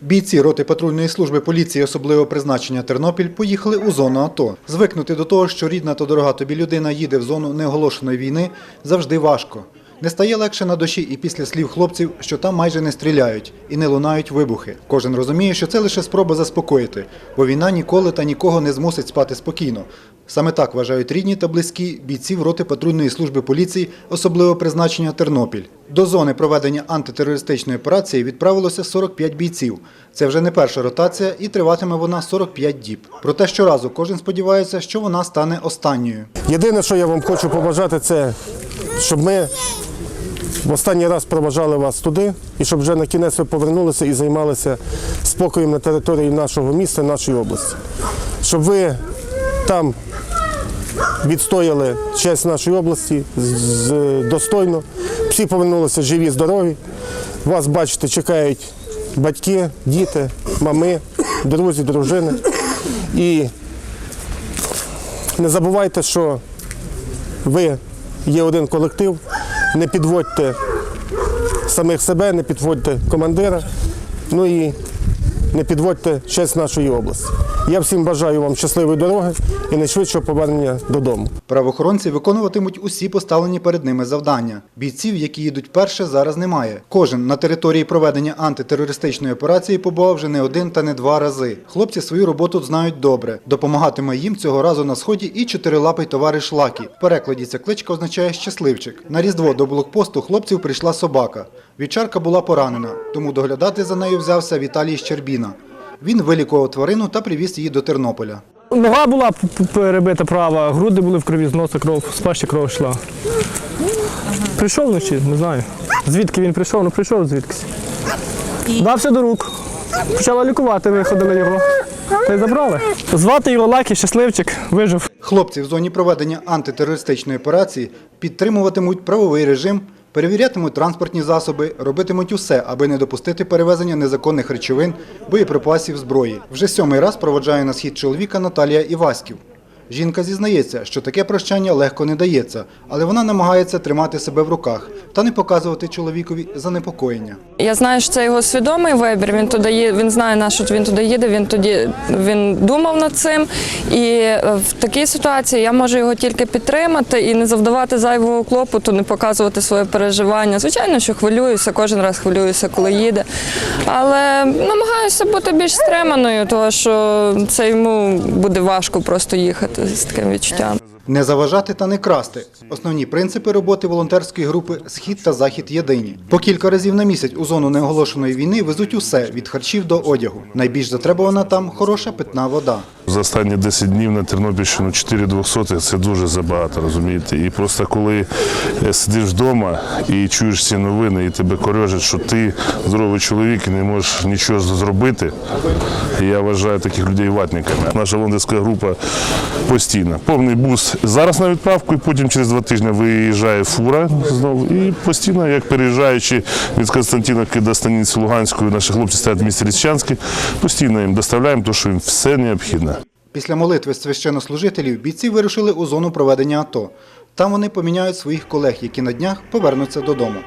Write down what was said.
Бійці роти патрульної служби поліції особливого призначення Тернопіль поїхали у зону АТО. Звикнути до того, що рідна та дорога тобі людина їде в зону неоголошеної війни, завжди важко. Не стає легше на душі і після слів хлопців, що там майже не стріляють і не лунають вибухи. Кожен розуміє, що це лише спроба заспокоїти, бо війна ніколи та нікого не змусить спати спокійно. Саме так вважають рідні та близькі бійців роти патрульної служби поліції особливого призначення Тернопіль. До зони проведення антитерористичної операції відправилося 45 бійців. Це вже не перша ротація і триватиме вона 45 діб. Проте щоразу кожен сподівається, що вона стане останньою. Єдине, що я вам хочу побажати, це щоб ми в останній раз проважали вас туди, і щоб вже на кінець ви повернулися і займалися спокоєм на території нашого міста, нашої області. Щоб ви там відстояли честь нашої області достойно, всі повернулися живі, здорові. Вас, бачите, чекають батьки, діти, мами, друзі, дружини. І не забувайте, що ви є один колектив, не підводьте самих себе, не підводьте командира, ну і не підводьте честь нашої області. Я всім бажаю вам щасливої дороги і найшвидшого повернення додому. Правоохоронці виконуватимуть усі поставлені перед ними завдання. Бійців, які їдуть перше, зараз немає. Кожен на території проведення антитерористичної операції побував вже не один та не два рази. Хлопці свою роботу знають добре. Допомагатиме їм цього разу на сході і чотирилапий товариш Лакі. В перекладі ця кличка означає щасливчик. На різдво до блокпосту хлопців прийшла собака. Вівчарка була поранена, тому доглядати за нею взявся Віталій Щербіна. Він вилікував тварину та привіз її до Тернополя. Нога була перебита права, груди були в крові, з носа кров, з пащі кров йшла. Прийшов вночі, не знаю. Звідки він прийшов, ну прийшов звідкись. Дався до рук. Почала лікувати, виходили його. Та й забрали. Звати його Лакі, щасливчик, вижив. Хлопці в зоні проведення антитерористичної операції підтримуватимуть правовий режим, перевірятимуть транспортні засоби, робитимуть усе, аби не допустити перевезення незаконних речовин, боєприпасів, зброї. Вже сьомий раз проводжає на схід чоловіка Наталія Іваськів. Жінка зізнається, що таке прощання легко не дається, але вона намагається тримати себе в руках та не показувати чоловікові занепокоєння. Я знаю, що це його свідомий вибір. Він туди він знає на що він туди їде. Він тоді він думав над цим. І е, в такій ситуації я можу його тільки підтримати і не завдавати зайвого клопоту, не показувати своє переживання. Звичайно, що хвилююся, кожен раз хвилююся, коли їде. Але намагаюся бути більш стриманою, тому що це йому буде важко просто їхати з таким відчуттям. Не заважати та не красти. Основні принципи роботи волонтерської групи Схід та Захід єдині. По кілька разів на місяць у зону неоголошеної війни везуть усе від харчів до одягу. Найбільш затребувана там хороша питна вода. За останні 10 днів на Тернопільщину 4 двохсотих – це дуже забагато, розумієте? І просто коли е, сидиш вдома і чуєш ці новини, і тебе корежать, що ти здоровий чоловік і не можеш нічого зробити, я вважаю таких людей ватниками. Наша волонтерська група постійна. Повний бус зараз на відправку, і потім через два тижні виїжджає фура знову. І постійно, як переїжджаючи від Константиновки до станиці Луганської, наші хлопці стоять в місті Ліщанське, постійно їм доставляємо те, що їм все необхідне. Після молитви священнослужителів бійці вирушили у зону проведення АТО. Там вони поміняють своїх колег, які на днях повернуться додому.